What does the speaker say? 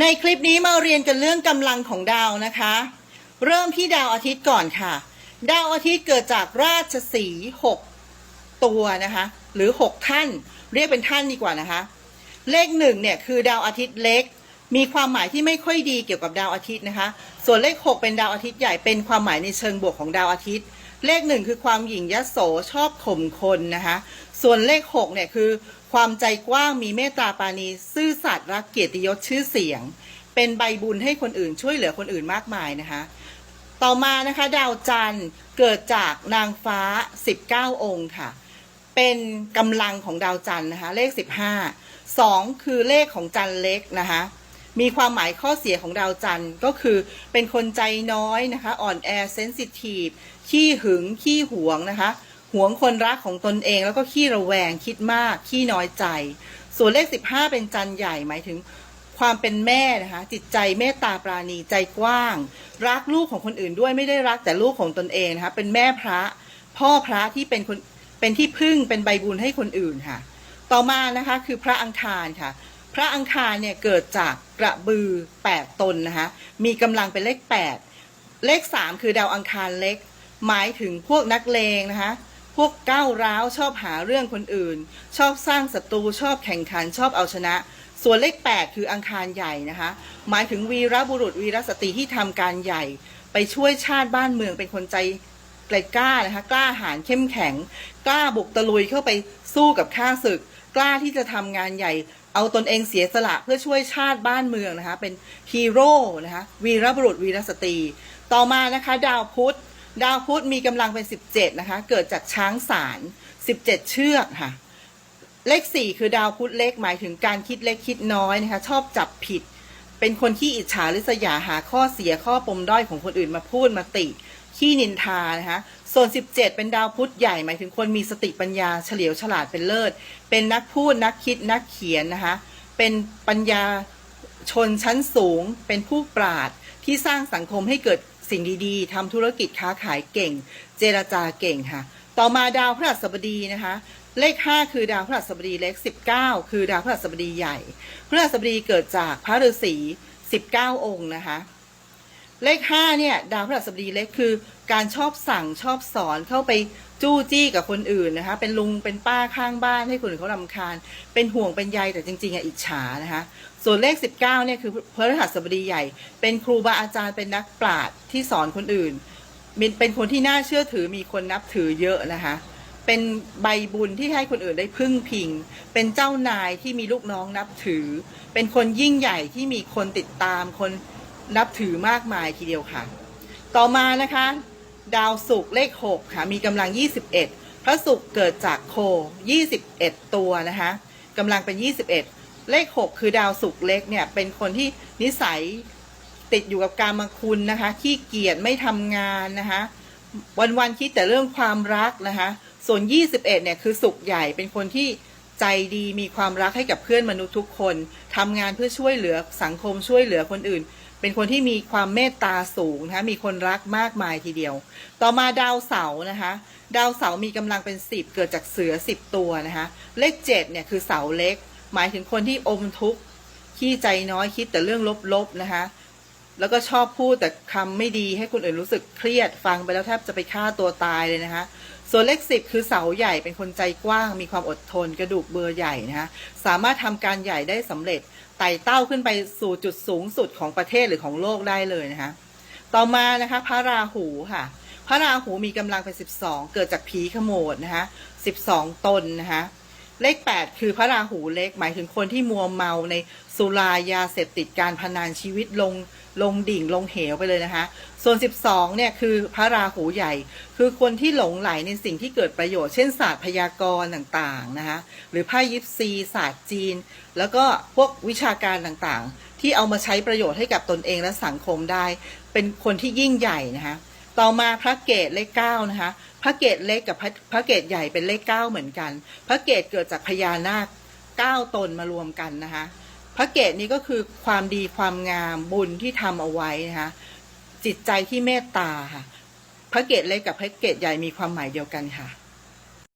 ในคลิปนี้มาเรียนกันเรื่องกำลังของดาวนะคะ เริ่มที่ดาวอาทิตย์ก่อนค่ะ ดาวอาทิตย์เกิดจากราชสีหกตัวนะคะ หรือหกท่าน เรียกเป็นท่านดีกว่านะคะ เลขหนึ่งเนี่ยคือดาวอาทิตย์เล็ก มีความหมายที่ไม่ค่อยดีเกี่ยวกับดาวอาทิตย์นะคะ ส่วนเลขหกเป็นดาวอาทิตย์ใหญ่เป็นความหมายในเชิงบวกของดาวอาทิตย์ เลขหนึ่งคือความหยิ่งยโสชอบข่มคนนะคะ ส่วนเลขหกเนี่ยคือ ความใจกว้างมีเมตตาปาณีซื่อสัตย์รักเกียรติยศชื่อเสียง เป็นใบบุญให้คนอื่นช่วยเหลือคนอื่นมากมายนะคะ ต่อมานะคะดาวจันทร์เกิดจากนางฟ้า 19 องค์ค่ะ เป็นกำลังของดาวจันทร์นะคะ เลข 15 2 คือเลขของจันทร์เล็กนะคะ มีความหมายข้อเสียของดาวจันทร์ก็คือเป็นคนใจน้อยนะคะ อ่อนแอเซนซิทีฟขี้หึง ขี้หวงนะคะหวงคนรักของตนเองแล้วก็ขี้ระแวงคิดมาก ขี้น้อยใจ ส่วนเลข 15 เป็นจันทร์ใหญ่หมายถึงความเป็นแม่นะคะจิตใจเมตตาปราณีใจกว้าง รักลูกของคนอื่นด้วยไม่ได้รักแต่ลูกของตนเองนะคะเป็นแม่พระ พ่อพระที่เป็นคนเป็นที่พึ่งเป็นใบบุญให้คนอื่นค่ะ ต่อมานะคะคือพระอังคารค่ะ พระอังคารเนี่ยเกิดจากกระบือ 8 ตนนะคะมีกำลังเป็นเลข 8 เลข 3 คือดาวอังคารเล็ก หมายถึงพวกนักเลงนะคะพวกก้าวร้าวชอบหาเรื่องคนอื่น ชอบสร้างศัตรูชอบแข่งขันชอบเอาชนะ ส่วนเลข 8 คืออังคารใหญ่นะคะหมายถึงวีรบุรุษวีรสตรีที่ทำการใหญ่ ไปช่วยชาติบ้านเมืองเป็นคนใจใจกล้านะคะกล้าหาญเข้มแข็ง กล้าบุกตะลุยเข้าไปสู้กับข้าศึก กล้าที่จะทำงานใหญ่ เอาตนเองเสียสละเพื่อช่วยชาติบ้านเมืองนะคะ เป็นฮีโร่นะคะวีรบุรุษวีรสตรี ต่อมานะคะ ดาวพุธ ดาวพุธมีกำลังเป็น 17 นะคะ เกิดจากช้างสาร 17 เชือกค่ะ เลข 4 คือดาวพุธเล็กหมายถึงการคิดเล็กคิดน้อยนะคะ ชอบจับผิด เป็นคนที่อิจฉาริษยาหาข้อเสียข้อปมด้อยของคนอื่นมาพูดมาติ ขี้นินทานะคะ ส่วน 17 เป็นดาวพุธใหญ่หมายถึงคนมีสติปัญญาเฉลียวฉลาดเป็นเลิศ เป็นนักพูดนักคิดนักเขียนนะคะ เป็นปัญญาชนชั้นสูง เป็นผู้ปราดที่สร้างสังคมให้เกิดสิ่งดี ๆทำธุรกิจค้าขายเก่ง เจรจาเก่งค่ะ ต่อมาดาวพฤหัสบดีนะคะ เลข 5 คือดาวพฤหัสบดีเล็ก19 คือดาวพฤหัสบดีใหญ่พฤหัสบดีเกิดจากพระฤาษี19 องค์นะคะ เลขห้าเนี่ยดาวพฤหัสบดีเล็กคือ การชอบสั่งชอบสอนเข้าไปจู้จี้กับคนอื่นนะคะ เป็นลุงเป็นป้าข้างบ้านให้คนอื่นเขาลำคาญ เป็นห่วงเป็นใยแต่จริงๆอะอิจฉานะคะ ส่วนเลข 19เนี่ยคือพฤหัสบดีใหญ่ เป็นครูบาอาจารย์เป็นนักปราชญ์ที่สอนคนอื่นเป็นคนที่น่าเชื่อถือมีคนนับถือเยอะนะคะ เป็นใบบุญที่ให้คนอื่นได้พึ่งพิง เป็นเจ้านายที่มีลูกน้องนับถือ เป็นคนยิ่งใหญ่ที่มีคนติดตามคน นับถือมากมายทีเดียวค่ะ ต่อมานะคะ ดาวศุกร์เลข 6 ค่ะ มีกำลัง 21 พระศุกร์เกิดจากโค 21 ตัวนะคะกำลังเป็น 21 เลข 6 คือดาวศุกร์เล็กเนี่ย เป็นคนที่นิสัยติดอยู่กับการมาคุณนะคะขี้เกียจไม่ทำงานนะคะวันๆคิดแต่เรื่องความรักนะคะ ส่วน 21 เนี่ยคือสุขใหญ่เป็นคนที่ ใจดีมีความรักให้กับเพื่อนมนุษย์ทุกคนทำงานเพื่อช่วยเหลือสังคมช่วยเหลือคนอื่น เป็นคนที่มีความเมตตาสูงนะคะมีคนรักมากมายทีเดียว ต่อมาดาวเสาร์นะคะ ดาวเสาร์มีกำลังเป็นสิบเกิดจากเสือสิบตัวนะคะเลขเจ็ดเนี่ยคือเสาเล็ก หมายถึงคนที่อมทุกข์ขี้ใจน้อยคิดแต่เรื่องลบๆนะคะ แล้วก็ชอบพูดแต่คำไม่ดีให้คนอื่นรู้สึกเครียด ฟังไปแล้วแทบจะไปฆ่าตัวตายเลยนะคะ ส่วนเลขสิบคือเสาใหญ่เป็นคนใจกว้าง มีความอดทน กระดูกเบอร์ใหญ่นะคะสามารถทำการใหญ่ได้สำเร็จไต่เต้าขึ้นไปสู่จุดสูงสุดของประเทศหรือของโลกได้เลยนะคะต่อมานะคะพระราหูค่ะ พระราหูมีกำลังเป็น 12 เกิดจากผีขโมดนะคะ12 ตนนะคะ เลข 8 คือพระราหูเล็กหมายถึงคนที่มัวเมาในสุรายาเสพติดการพนันชีวิตลงลงดิ่งลงเหวไปเลยนะคะ ส่วน 12เนี่ยคือพระราหูใหญ่ คือคนที่หลงไหลในสิ่งที่เกิดประโยชน์เช่นศาสตร์พยากรณ์ต่างๆนะคะหรือไพ่ยิปซีศาสตร์จีน แล้วก็พวกวิชาการต่างๆ ที่เอามาใช้ประโยชน์ให้กับตนเองและสังคมได้ เป็นคนที่ยิ่งใหญ่นะคะ ต่อมาพระเกตเลขเก้านะคะ พระเกตเล็กกับพระพระเกตใหญ่เป็นเลขเก้าเหมือนกัน พระเกตเกิดจากพญานาคเก้าตนมารวมกันนะคะ พระเกตนี้ก็คือความดีความงามบุญที่ทำเอาไว้นะคะจิตใจที่เมตตาค่ะ พระเกตเล็กกับพระเกตใหญ่มีความหมายเดียวกันค่ะ